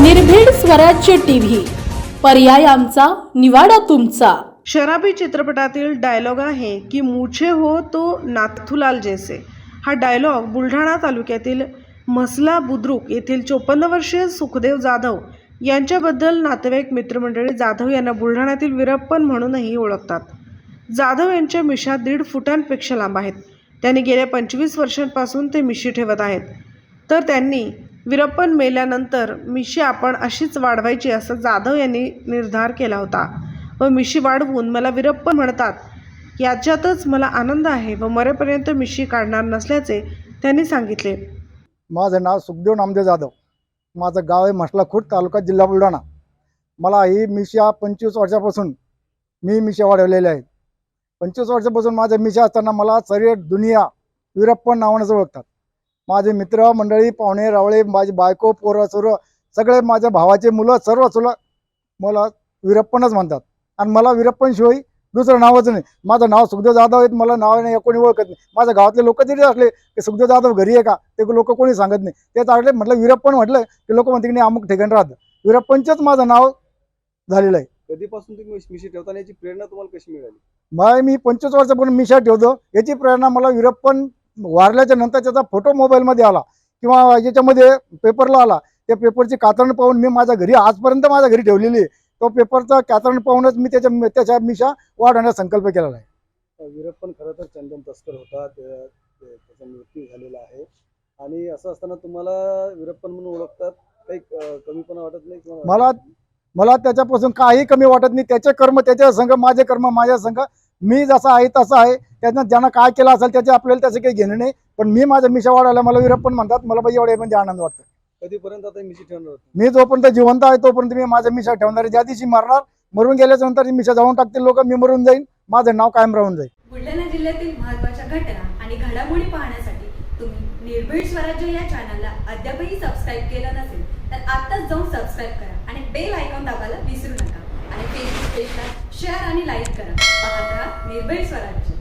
निर्भीड स्वराज्य टीव्ही. पर्याय आमचा निवाडा तुमचा. शराबी चित्रपटातील डायलॉग आहे की मुझे हो तो नाथुलाल जैसे. हा डायलॉग बुलढाणा तालुक्यातील म्हसला बुद्रुक येथील चोपन्न वर्षीय सुखदेव जाधव यांच्याबद्दल नातेवाईक मित्रमंडळी जाधव यांना बुलढाण्यातील वीरप्पन म्हणूनही ओळखतात. जाधव यांच्या मिशा दीड फुटांपेक्षा लांब आहेत. त्यांनी गेल्या पंचवीस वर्षांपासून ते मिशी ठेवत आहेत. तर त्यांनी वीरप्पन मेल्यानंतर मिशी आपण अशीच वाढवायची असं जाधव यांनी निर्धार केला होता. व मिशी वाढवून मला वीरप्पन म्हणतात याच्यातच मला आनंद आहे व मरेपर्यंत मिशी काढणार नसल्याचे त्यांनी सांगितले. माझं नाव सुखदेव नामदेव जाधव. माझं गाव आहे म्हसला खुर्द तालुका जिल्हा बुलढाणा. मला ही मिशा पंचवीस वर्षापासून मी मिशा वाढवलेल्या आहेत. पंचवीस वर्षापासून माझ्या मिशा असताना मला सर्व दुनिया वीरप्पन नावानेच ओळखतात. माझे मित्र मंडळी पाहुणे रावळे माझी बायको पोरं सोरं सगळे माझ्या भावाचे मुलं सर्व सुलं मला वीरप्पनच म्हणतात. आणि मला वीरप्पनशिवाय दुसरं नावच नाही. माझं नाव सुखदेव जाधव आहे मला नावाने कोणी ओळखत नाही. माझ्या गावातले लोक जरी असले की सुखदेव जाधव घरी आहे का? ते लोक कोणी सांगत नाही. ते चालले म्हटलं वीरप्पन म्हटलं की लोक म्हणते की नाही अमुक ठिकाणी राहतं. वीरप्पनचंच माझं नाव झालेलं आहे. कधीपासून तुम्ही मिश- ठेवताना याची प्रेरणा तुम्हाला कशी मिळाली? मी पंचवीस वर्षापूर्वी मिशा ठेवतो. याची प्रेरणा मला वीरप्पन वारल्याच्या नंतर त्याचा फोटो मोबाईलमध्ये आला किंवा याच्यामध्ये पेपरला आला त्या पेपरची कातरण पाहून मी माझ्या घरी आजपर्यंत माझ्या घरी ठेवलेली आहे. तो पेपरचा कातरण पाहूनच मी त्याच्या त्याच्या मिशा वाढवण्याचा संकल्प केलेला आहे. वीरप्पन खरं तर चंदन तस्कर होता त्याचा मृत्यू झालेला आहे. आणि असं असताना तुम्हाला वीरप्पन म्हणून ओळखतात? काही कमीपणा वाटत नाही मला मला त्याच्यापासून काही कमी वाटत नाही. त्याचे कर्म त्याच्या संघ माझे कर्म माझ्या संघ मी जसा आहे तसा आहे. त्यानं ज्यानं काय केलं असेल त्याचे आपल्याला त्याचं काही घेणं नाही. पण मी माझ्या मिशा वाढवल्या मला वीरप्पन म्हणतात. मला पाहिजे एवढे म्हणजे आनंद वाटतो कधीपर्यंत आता मिशी ठेवणार होती? मी जोपर्यंत जिवंत आहे तोपर्यंत मी माझ्या मिशा ठेवणार आहे. ज्या दिवशी मरणार मरून गेल्याच्यानंतर मिशा जाऊन टाकतील लोक मी मरून जाईन. माझं नाव कायम राहून जाईल. बुलढाणा जिल्ह्यातील महत्त्वाच्या घटना आणि घडामोडी पाहण्यासाठी तुम्ही निर्भीड स्वराज्य या चॅनलला अद्यापही सबस्क्राईब केलं नसेल तर आत्ताच जाऊन सबस्क्राईब करा आणि बेल आयकॉन दाबायला विसरू नका. आणि फेसबुक पेजला शेअर आणि लाईक करा. पाहत राहा निर्भीड स्वराज्य